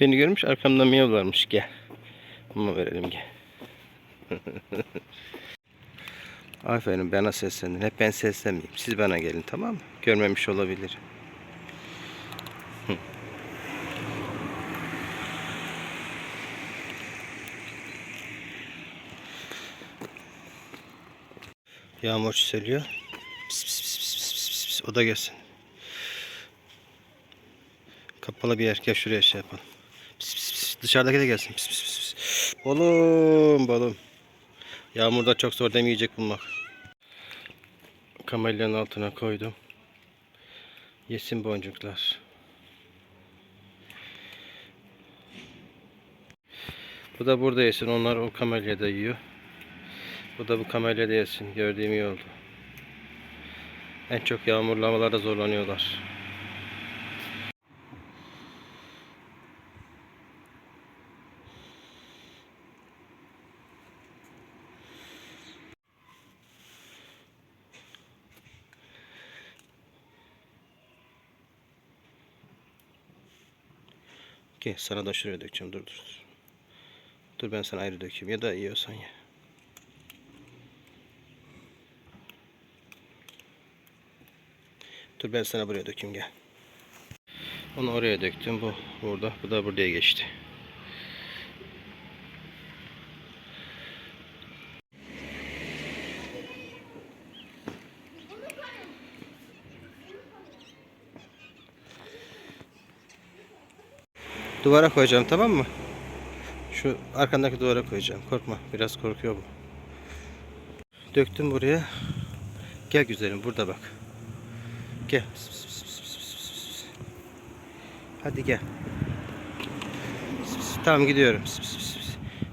Beni görmüş arkamdan miyavlarmış gel. Ama verelim gel. Aferin bana seslendin. Hep ben seslenmeyeyim. Siz bana gelin tamam mı? Görmemiş olabilir. Yağmur çiseliyor. Pis pis pis pis pis pis pis pis. O da gelsin. Kapalı bir yer. Gel şuraya şey yapalım. Dışarıdaki de gelsin. Pis pis pis. Balım balım. Yağmurda çok zor demeyecek bulmak. Kamelyanın altına koydum. Yesin boncuklar. Bu da burada yesin. Onlar o kamelyada yiyor. Bu da bu kamelyada yesin. Gördüğüm iyi oldu. En çok yağmurlamalarda zorlanıyorlar. Ki sana da şuraya dökeceğim. Dur dur. dur. Ben sana ayrı dökeyim. Ya da yiyorsan ye. Dur ben sana buraya dökeyim gel. Onu oraya döktüm. Bu burada. Bu da buraya geçti. Duvara koyacağım tamam mı? Şu arkandaki duvara koyacağım. Korkma. Biraz korkuyor bu. Döktüm buraya. Gel güzelim burada bak. Gel. Hadi gel. Tamam gidiyorum.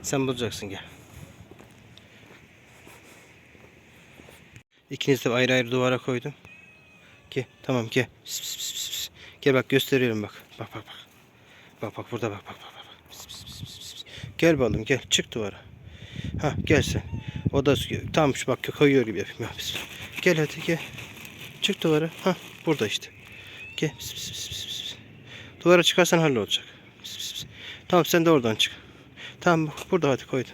Sen bulacaksın gel. İkiniz de ayrı ayrı duvara koydum. Gel. Tamam gel. Gel bak gösteriyorum bak. Bak bak bak. Bak bak burada bak bak bak. bak. Pıs, pıs, pıs, pıs, pıs. Gel balım gel çık duvara. Ha gel sen. O da tam şu bak koyuyor gibi yapayım. Ha, pıs, pıs. Gel hadi gel. Çık duvara. Ha burada işte. Gel. Pıs, pıs, pıs, pıs, pıs. Duvara çıkarsan hallolacak. Pıs, pıs, pıs. Tamam sen de oradan çık. Tamam bak burada hadi koydum.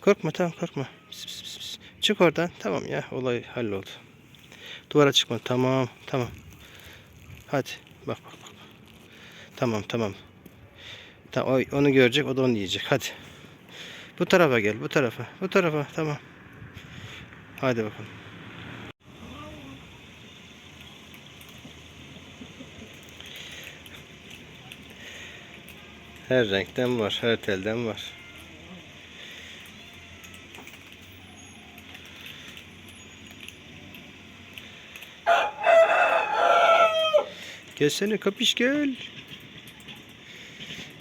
Korkma tamam korkma. Pıs, pıs, pıs, pıs. Çık oradan. Tamam ya olay halloldu. Duvara çıkma. Tamam tamam. Hadi bak bak bak. Tamam tamam. Tamam onu görecek o da onu yiyecek. Hadi. Bu tarafa gel bu tarafa. Bu tarafa tamam. Hadi bakalım. Her renkten var, her telden var. Gelsene kapış gel.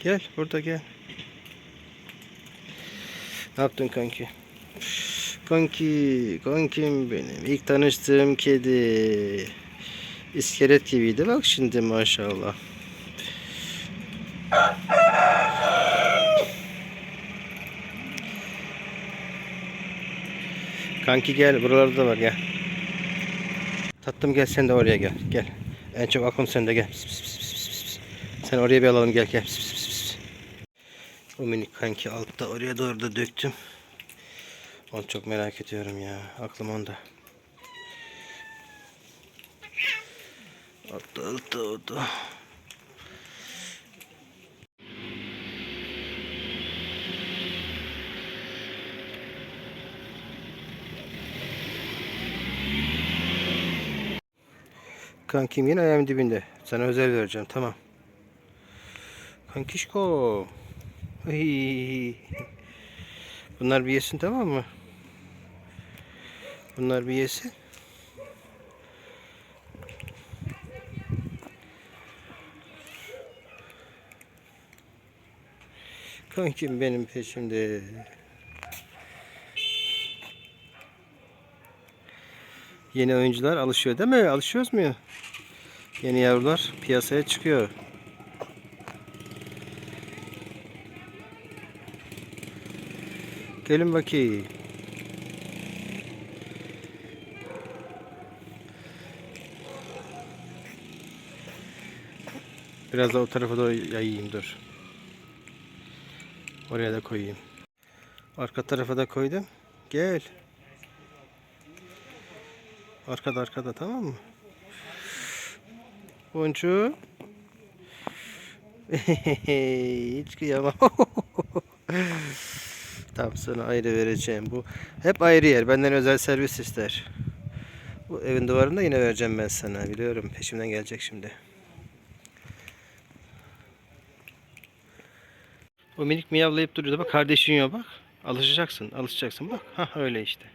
Gel burada gel. Ne yaptın kanki? Kanki, kankim benim. İlk tanıştığım kedi. İskelet gibiydi. Bak şimdi maşallah. Kanki gel buralarda da var gel. Tatlım gel sen de oraya gel. Gel. En çok aklım sende gel. Pis, pis, pis, pis, pis. Sen oraya bir alalım gel gel. Pis, pis. O minik kanki altta oraya doğru da döktüm. Onu çok merak ediyorum ya. Aklım onda. Altta altta altta. Kankim yine ayağımın dibinde. Sana özel vereceğim tamam. Kankişko. Bunlar bir yesin tamam mı? Bunlar bir yesin. Kankim benim peşimde. Yeni oyuncular alışıyor değil mi? Alışıyoruz mu? Yeni yavrular piyasaya çıkıyor. Gelin bakayım. Biraz da o tarafa doğru yayayım dur. Oraya da koyayım. Arka tarafa da koydum. Gel. Arkada arkada tamam mı? Boncu. Hiç kıyamam. tamam sana ayrı vereceğim. Bu hep ayrı yer. Benden özel servis ister. Bu evin duvarında yine vereceğim ben sana. Biliyorum peşimden gelecek şimdi. O minik miyavlayıp duruyor. Bak kardeşin yok bak. Alışacaksın. Alışacaksın bak. Ha öyle işte.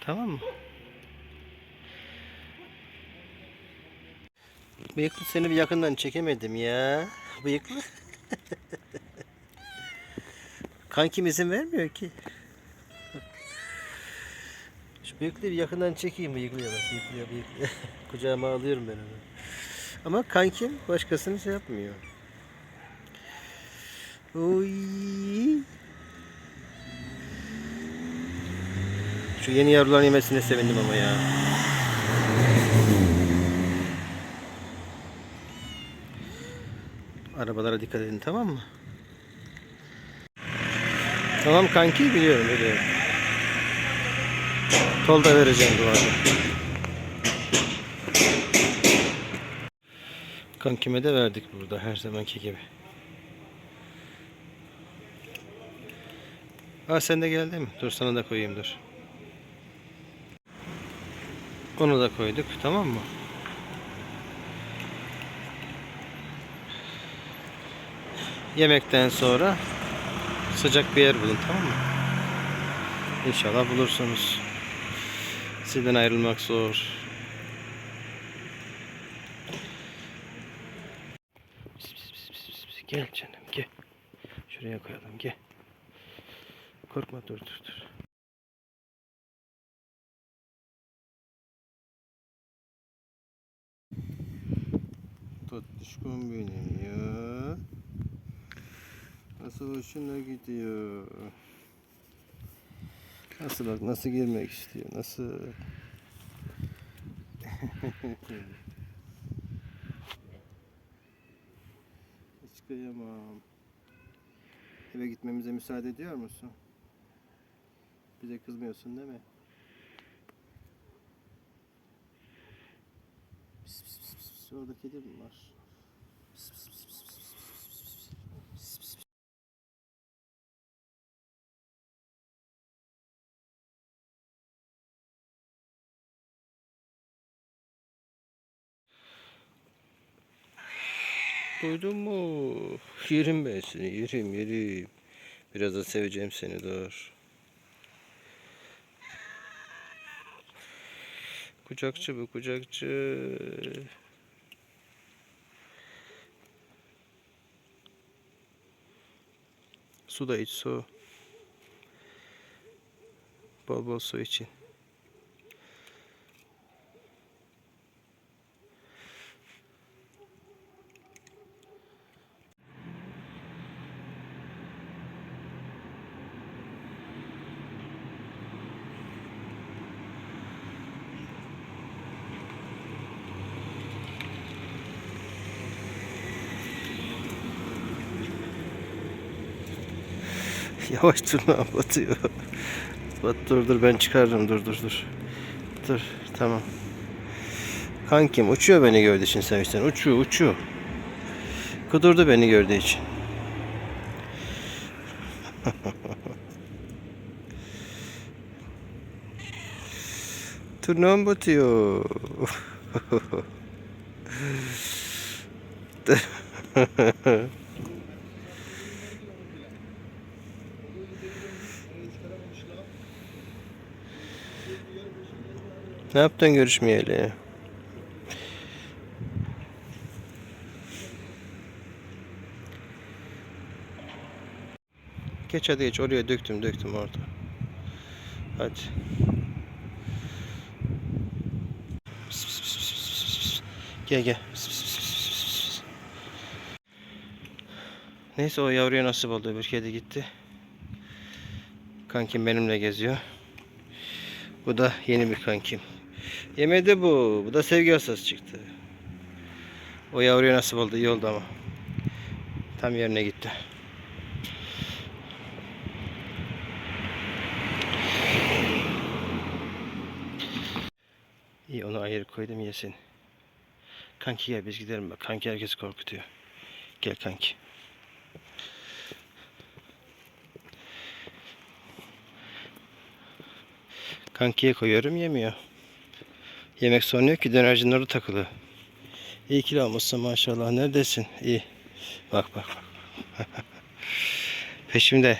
Tamam mı? Bıyıklı seni bir yakından çekemedim ya. Bıyıklı. Kankim izin vermiyor ki. Şu bıyıklıyı bir yakından çekeyim bıyıklıya bak. Bıyıklıya bıyıklıya. Kucağıma alıyorum ben onu. Ama kankim başkasını şey yapmıyor. Oy. Şu yeni yavruların yemesine sevindim ama ya. Arabalara dikkat edin tamam mı? Tamam kanki biliyorum biliyorum. Tol da vereceğim duvarda. Kankime de verdik burada her zamanki gibi. Ha sen de geldin mi? Dur sana da koyayım dur. Onu da koyduk tamam mı? Yemekten sonra sıcak bir yer bulun tamam mı? İnşallah bulursunuz. Sizden ayrılmak zor. Gel canım gel. Şuraya koyalım gel. Korkma dur dur dur. Tatlışkom benim ya. Nasıl hoşuna gidiyor. Nasıl bak nasıl girmek istiyor nasıl. Hiç kıyamam. Eve gitmemize müsaade ediyor musun? Bize kızmıyorsun değil mi? Pis, pis, pis, pis. Orada kedi mi var? Duydun mu? Yerim ben seni, yerim, yerim. Biraz da seveceğim seni, dur. Kucakçı bu, kucakçı. Su da iç, su. Bol bol su için. Yavaş tırnağa batıyor. Bat dur dur ben çıkarırım dur dur dur. Dur tamam. Kankim uçuyor beni gördüğü için sevinçten. Uçuyor uçuyor. Kudurdu beni gördüğü için. Tırnağım batıyor. Ne yaptın görüşmeyeli? Geç hadi geç oraya döktüm döktüm orada. Hadi. Gel gel. Neyse o yavruya nasip oldu bir kedi gitti. Kankim benimle geziyor. Bu da yeni bir kankim. Yemedi bu. Bu da sevgi hastası çıktı. O yavruya nasip oldu. iyi oldu ama. Tam yerine gitti. İyi onu ayrı koydum yesin. Kanki gel biz gidelim bak. Kanki herkesi korkutuyor. Gel kanki. Kankiye koyuyorum yemiyor. Yemek sorunu yok ki dönercinin orada takılı. İyi kilo almışsın maşallah. Neredesin? İyi. Bak bak bak. Peşimde.